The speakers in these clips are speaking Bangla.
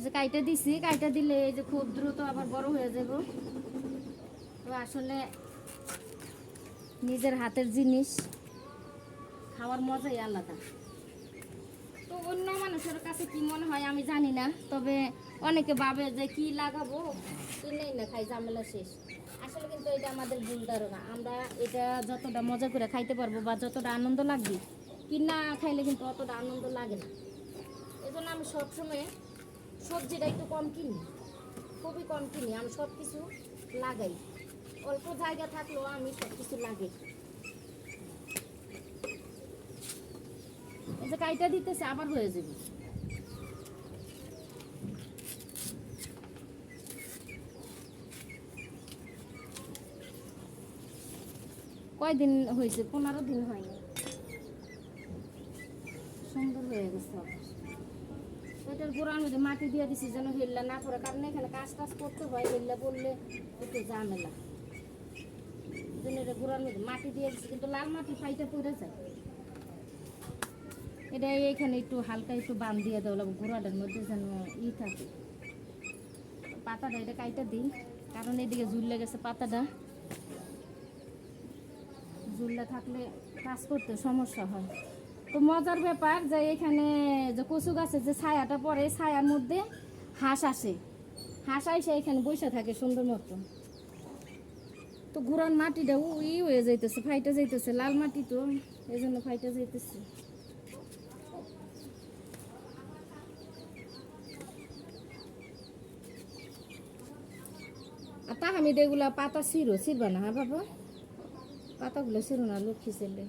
এই যে কাইটা দিছি, কাইটা দিলে এই যে খুব দ্রুত আবার বড় হয়ে যাব। তো আসলে নিজের হাতের জিনিস, খাওয়ার মজাই আলাদা। তো অন্য মানুষের কাছে কি মনে হয় আমি জানি না, তবে অনেকে ভাবে যে কি লাগাবো, কিনেই না, খাই ঝামেলা শেষ। আসলে কিন্তু এটা আমাদের ভুল ধারণা। আমরা এটা যতটা মজা করে খাইতে পারব বা যতটা আনন্দ লাগবে, কিনা খাইলে কিন্তু অতটা আনন্দ লাগে না। এই জন্য আমি সবসময় সবজিটা একটু কম কিনি। খুবই কম কিনি, আমি সব কিছু লাগাই। অল্প জায়গা থাকলেও আমি সব কিছু লাগাই এই যে কাইটা দিতেছে, আবার হয়ে যাবে। কয়দিন হয়েছে? পনেরো দিন হয়নি। সুন্দর হয়ে গেছে। এটার গোড়ার মধ্যে মাটি দিয়ে দিছি যেন হেল্লা না পড়ে। কারণ এখানে কাজ টাজ করতে হয়, হেল্লা বললে একটু ঝামেলা। জন্য এটা মধ্যে মাটি দিয়ে দিছি, কিন্তু লাল মাটি ফাইটা পড়ে যায়। এটা এখানে একটু হালকা একটু বান দিয়ে দেওয়া লাগবে, গোড়াটার মধ্যে যেন ই থাকে। পাতাটা এটা কাইটা দিই, কারণ এদিকে ঝুললে গেছে পাতাটা। ঝুললে থাকলে কাজ করতে সমস্যা হয়। তো মজার ব্যাপার যে এখানে যে কচু গাছের যে ছায়াটা পড়ে ছায়ার মধ্যে হাঁস আসে। হাঁস আইসে এখানে বসে থাকে সুন্দর মতো। তো ঘোরার মাটিটা ই হয়ে যাইতেছে, ফাইটা যাইতেছে, লাল মাটি তো এই জন্য ফাইটা যাইতেছে। আর তাহামিদ এগুলা পাতা ছিঁড়ো, ছিঁড়বা না হ্যাঁ বাবা? পাতাগুলো ছিঁড়ো না, লক্ষ্মী ছেলে।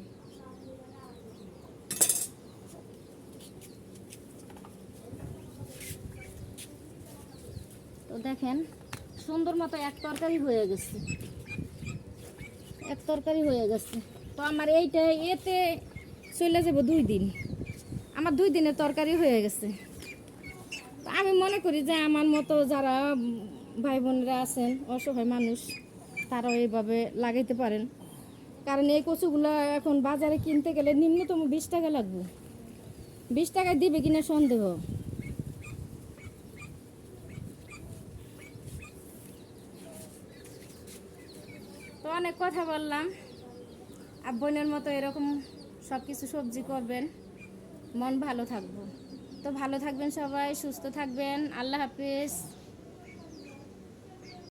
তো দেখেন, সুন্দর মতো এক তরকারি হয়ে গেছে। এক তরকারি হয়ে গেছে। তো আমার এইটা, এতে চলে যাব দুই দিন। আমার দুই দিনের তরকারি হয়ে গেছে। আমি মনে করি যে আমার মতো যারা ভাই বোনেরা আছেন, অসহায় মানুষ, তারাও এইভাবে লাগাইতে পারেন। কারণ এই কচুগুলো এখন বাজারে কিনতে গেলে নিম্নতম বিশ টাকা লাগবে। বিশ টাকায় দিবে কিনা সন্দেহ। অনেক কথা বললাম। আর বোনের মতো এরকম সব কিছু সবজি করবেন, মন ভালো থাকব। তো ভালো থাকবেন সবাই, সুস্থ থাকবেন। আল্লাহ হাফিজ।